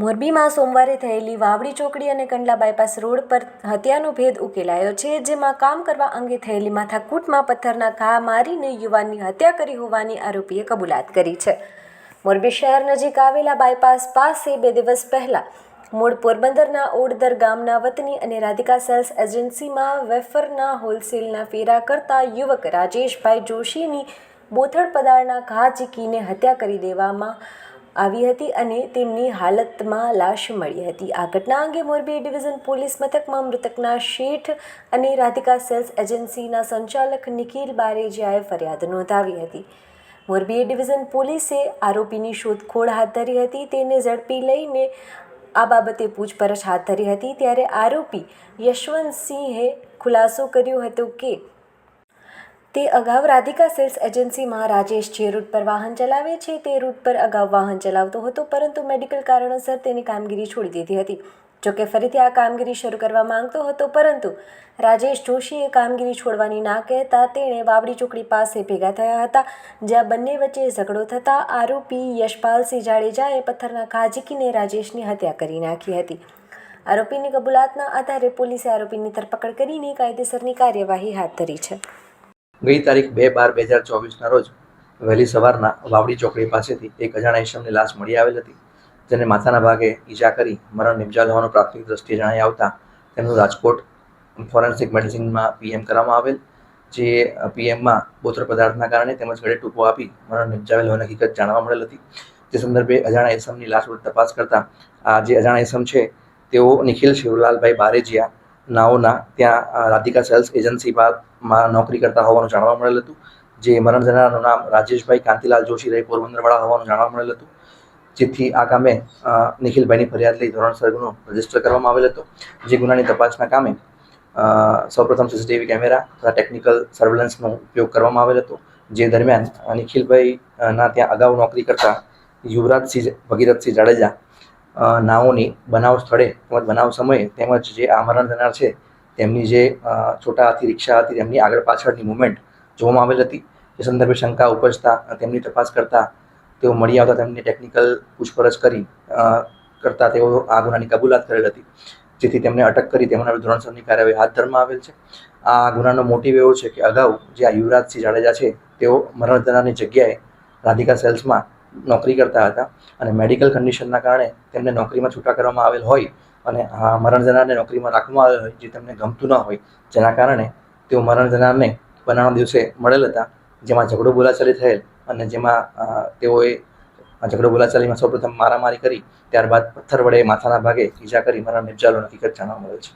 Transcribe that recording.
મોરબીમાં સોમવારે થયેલી વાવડી ચોકડી અને કંડલા બાયપાસ રોડ પર હત્યાનો ભેદ ઉકેલાયો છે, જેમાં કામ કરવા અંગે થયેલી માથાકૂટમાં પથ્થરના ઘા મારીને યુવાનની હત્યા કરી હોવાની આરોપીએ કબૂલાત કરી છે. મોરબી શહેર નજીક આવેલા બાયપાસ પાસે બે દિવસ પહેલા મૂળ પોરબંદરના ઓડદર ગામના વતની અને રાધિકા સેલ્સ એજન્સીમાં વેફરના હોલસેલના ફેરા કરતા યુવક રાજેશભાઈ જોશીની બોથડ પદાર્થના ઘા ચીકીને હત્યા કરી દેવામાં આવી હતી અને તેમની હાલતમાં લાશ મળી હતી. આ ઘટના અંગે મોરબી ડિવિઝન પોલીસ મથકમાં મૃતકના શેઠ અને રાધિકા સેલ્સ એજન્સીના સંચાલક નિખિલ બારેજિયાએ ફરિયાદ નોંધાવી હતી. મોરબી ડિવિઝન પોલીસે આરોપીની શોધખોળ હાથ ધરી હતી. તેને ઝડપી લઈને આ બાબતે પૂછપરછ હાથ ધરી હતી. ત્યારે આરોપી યશવંતસિંહે ખુલાસો કર્યો હતો કે તે અગાઉ રાધિકા સેલ્સ એજન્સીમાં રાજેશ જે રૂટ પર વાહન ચલાવે છે તે રૂટ પર અગાઉ વાહન ચલાવતો હતો, પરંતુ મેડિકલ કારણોસર તેની કામગીરી છોડી દીધી હતી. જોકે ફરીથી આ કામગીરી શરૂ કરવા માંગતો હતો, પરંતુ રાજેશ જોશીએ કામગીરી છોડવાની ના કહેતા તેણે વાવડી ચોકડી પાસે ભેગા થયા હતા, જ્યાં બંને વચ્ચે ઝઘડો થતાં આરોપી યશપાલસિંહ જાડેજાએ પથ્થરના ખાજીકીને રાજેશની હત્યા કરી નાખી હતી. આરોપીની કબૂલાતના આધારે પોલીસે આરોપીની ધરપકડ કરીને કાયદેસરની કાર્યવાહી હાથ ધરી છે. ગઈ તારીખ બે બાર બે હજાર ચોવીસના રોજ વહેલી સવારના વાવડી ચોકડી પાસેથી એક અજાણા ઈસમની લાશ મળી આવેલ હતી. જેને માથાના ભાગે ઈજા કરી મરણ નિપજાલ હોવાનું પ્રાથમિક દ્રષ્ટિએ જણાઈ આવતા તેમનું રાજકોટ ફોરેન્સિક મેડિસિનમાં પીએમ કરવામાં આવેલ, જે પીએમમાં બોથર પદાર્થના કારણે તેમજ ગળે ટૂંકો આપી મરણ નિપજાવેલ હોવાની હકીકત જાણવા મળેલ હતી. તે સંદર્ભે અજાણા એસમની લાશ તપાસ કરતા આ જે અજાણા ઈસમ છે તેઓ નિખિલ શિવલાલભાઈ બારેજિયા નાઓના ત્યાં રાધિકા સેલ્સ એજન્સીમાં નોકરી કરતા હોવાનું જાણવા મળેલ હતું જે મરણ જનારનું નામ રાજેશભાઈ કાંતિલાલ જોશી રહે પોરબંદરવાળા હોવાનું જાણવા મળેલ હતું. જેથી આ કામે નિખિલભાઈની ફરિયાદ લઈ ધોરણસર ગુનો રજિસ્ટર કરવામાં આવેલ હતો જે ગુનાની તપાસના કામે સૌપ્રથમ સીસીટીવી કેમેરા તથા ટેકનિકલ સર્વેલન્સનો ઉપયોગ કરવામાં આવેલ હતો. જે દરમિયાન અ, નિખિલભાઈ અ, ના ત્યાં અગાઉ નોકરી કરતા યુવરાજસિંહ ભગીરથસિંહ જાડેજા અ, નાઓની બનાવ સ્થળે તેમજ બનાવ સમયે તેમજ જે આ મરણ જનાર છે તેમની જે છોટા હાથી રિક્ષા હતી તેમની આગળ પાછળની મુવમેન્ટ જોવામાં આવેલ હતી. એ સંદર્ભે શંકા ઉપજતા તેમની તપાસ કરતા તેઓ મળી આવતા તેમની ટેકનિકલ પૂછપરછ કરી કરતા તેઓ આ ગુનાની કબૂલાત કરેલ હતી. જેથી તેમને અટક કરી તેમના ધોરણસરની કાર્યવાહી હાથ ધરવામાં આવેલ છે. આ ગુનાનો મોટિવ એવો છે કે અગાઉ જે આ યુવરાજસિંહ જાડેજા છે તેઓ મરણ જગ્યાએ રાધિકા સેલ્સમાં નોકરી કરતા હતા અને મેડિકલ કન્ડિશનના કારણે તેમને નોકરીમાં છૂટા કરવામાં આવેલ હોય અને આ મરણ જનારને નોકરીમાં રાખવામાં આવેલ હોય જે તેમને ગમતું ન હોય, જેના કારણે તેઓ મરણ જનારને બનાવના દિવસે મળેલ હતા, જેમાં ઝઘડો બોલાચાલી થયેલ અને જેમાં તેઓએ ઝઘડો બોલાચાલીમાં સૌપ્રથમ મારામારી કરી, ત્યારબાદ પથ્થર વડે માથાના ભાગે ઈજા કરી મરણ નિપજાલો હકીકત જાણવા મળે છે.